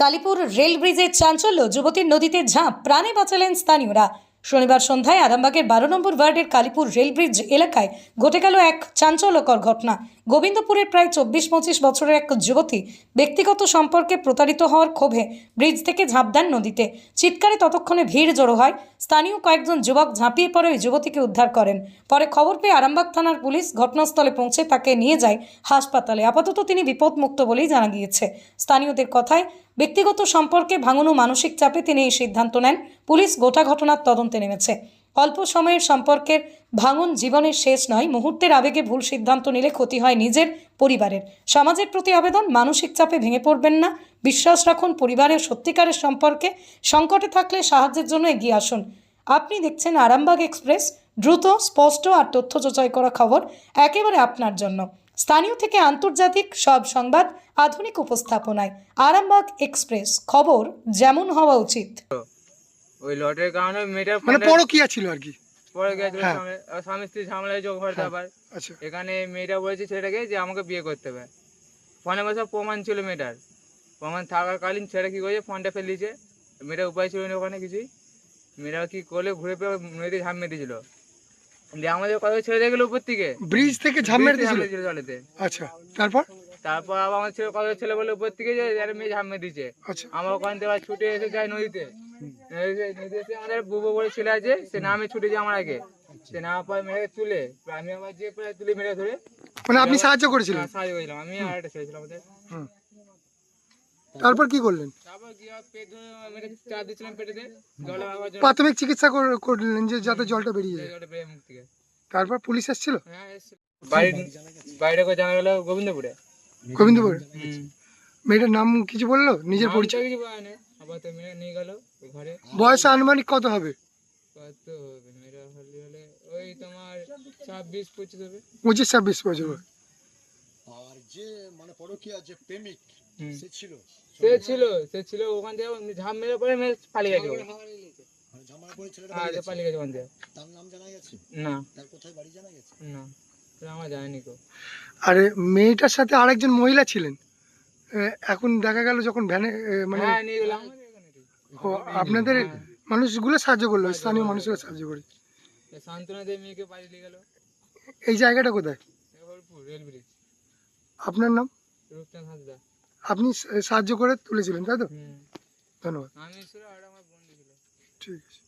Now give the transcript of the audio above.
Kalipur rail ব্রিজের চাঞ্চল্য, যুবতীর নদীতে ঝাঁপ, প্রাণে বাঁচালেন স্থানীয়রা। শনিবার সন্ধ্যায় আরামবাগের বারো নম্বর ওয়ার্ডের কালীপুর রেল ব্রিজ এলাকায় ঘটে গেল এক চাঞ্চল্যকর ঘটনা। গোবিন্দপুরের প্রায় চব্বিশ পঁচিশ বছরের এক যুবতী ব্যক্তিগত সম্পর্কে প্রতারিত হওয়ার ক্ষোভে ব্রিজ থেকে ঝাঁপ দেন নদীতে। চিৎকারে ততক্ষণে ভিড় জড়ো হয়। স্থানীয় কয়েকজন যুবক ঝাঁপিয়ে পড়ে ওই যুবতীকে উদ্ধার করেন। পরে খবর পেয়ে আরামবাগ থানার পুলিশ ঘটনাস্থলে পৌঁছে তাকে নিয়ে যায় হাসপাতালে। আপাতত তিনি বিপদমুক্ত বলেই জানা গিয়েছে। স্থানীয়দের কথায়, ব্যক্তিগত সম্পর্কে ভাঙন মানসিক চাপে তিনি এই সিদ্ধান্ত নেন। পুলিশ গোটা ঘটনার তদন্তে নেমেছে। অল্প সময়ের সম্পর্কের ভাঙন জীবনের শেষ নয়, মুহূর্তের আবেগে ভুল সিদ্ধান্ত নিলে ক্ষতি হয় নিজের পরিবারের। সমাজের প্রতি আবেদন, মানসিক চাপে ভেঙে পড়বেন না। বিশ্বাস রাখুন পরিবারের সত্যিকারের সম্পর্কে সংকটে থাকলে সাহায্যের জন্য এগিয়ে আসুন। আপনি দেখছেন আরামবাগ এক্সপ্রেস, দ্রুত, স্পষ্ট আর তথ্য চোচাই করা খবর একেবারে আপনার জন্য। স্থানীয় থেকে আন্তর্জাতিক সব সংবাদ আধুনিক উপস্থাপনায়। আরামবাগ এক্সপ্রেস, খবর যেমন হওয়া উচিত। ওই লটের কারণে মেয়েটার মানে পরকিয়া ছিল আর কি। পরে গেছিল হ্যাঁ। স্বামী- স্ত্রী ঝামেলা হয়েছে ঘরটা আবার আচ্ছা। এখানে মেয়েটা বলেছে ছেলেটাকে যে আমাকে বিয়ে করতে হবে। ফোনে বসে প্রমাণ ছিল মেয়েটার। প্রমাণ থাকাকালীন ছেলে কি করেছে? ফোনটা ফেলে দিয়েছে। মেয়েটার উপায় ছিল না ওখানে কিছুই। মেয়েটা কি করলে ঘুরে পেয়ে নদীতে ঝাঁপ মেরে দিয়েছিল। দিয়ে আমাদের কত ছেড়ে দিয়ে গেলো উপর থেকে। ব্রিজ থেকে ঝাঁপ মেরে দিয়েছিল জলেতে। আচ্ছা তারপর? তারপর আবার আমার ছেলে কত ছেলে বলে উপর থেকে যে আরে মেয়ে ঝাঁপ মেরে দিয়েছে। আচ্ছা। ওখান থেকে আবার ছুটে এসে যাই নদীতে। নদীতে এসে আমাদের বুবো বলে ছেলে আছে সে নামে ছুটে যায় আমার আগে। সে না পায় মেরে তুলে আমি আবার যে প্রায় তুলে মেরে ধরে মানে আপনি সাহায্য করেছিলেন? হ্যাঁ, সাহায্য করেছিলাম আমি আর একটা ছেলে ছিল আমাদের। তারপর কি করলেন? প্রাথমিক চিকিৎসা করে- করলেন যে যাতে জলটা বেরিয়ে যায়। তারপর পুলিশ এসেছিল? করে জানা গেল গোবিন্দপুরে। গোবিন্দপুর? মেয়েটার নাম কিছু বলল? নিজের পরিচয়? কিছু বলে না আবার তো মেরে নিয়ে গেল ঘরে। বয়স আনুমানিক কত হবে? কত হবে? মেয়েরা হলে হলে ওই তোমার ছাব্বিশ পঁচিশ হবে। পঁচিশ ছাব্বিশ বছর আর যে মানে পরকীয়া যে প্রেমিক সে ছিল? সে ছিল সে ছিল ওখান থেকে ঝাঁপ মেরে পরে মেরে পালিয়ে গেছে ঝামেলা করে ছেলেটা হ্যাঁ পালিয়ে গেছে ওখান থেকে। তার নাম জানা গেছে? না। তার কোথায় বাড়ি জানা গেছে? না। সেটা আমার জানিনি কো আর মেয়েটার সাথে আরেকজন মহিলা ছিলেন। এখন দেখা গেল যখন ভ্যানে মানে হ্যাঁ নিয়ে গেলাম। ও, আপনাদের মানুষগুলো সাহায্য করল স্থানীয় মানুষগুলো সাহায্য করে। শান্তনা দিয়ে মেয়েকে বাড়ি নিয়ে গেল। এই জায়গাটা কোথায়? আপনার নাম? আপনি সাহায্য করে তুলেছিলেন তাই তো? ধন্যবাদ। আর ঠিক আছে।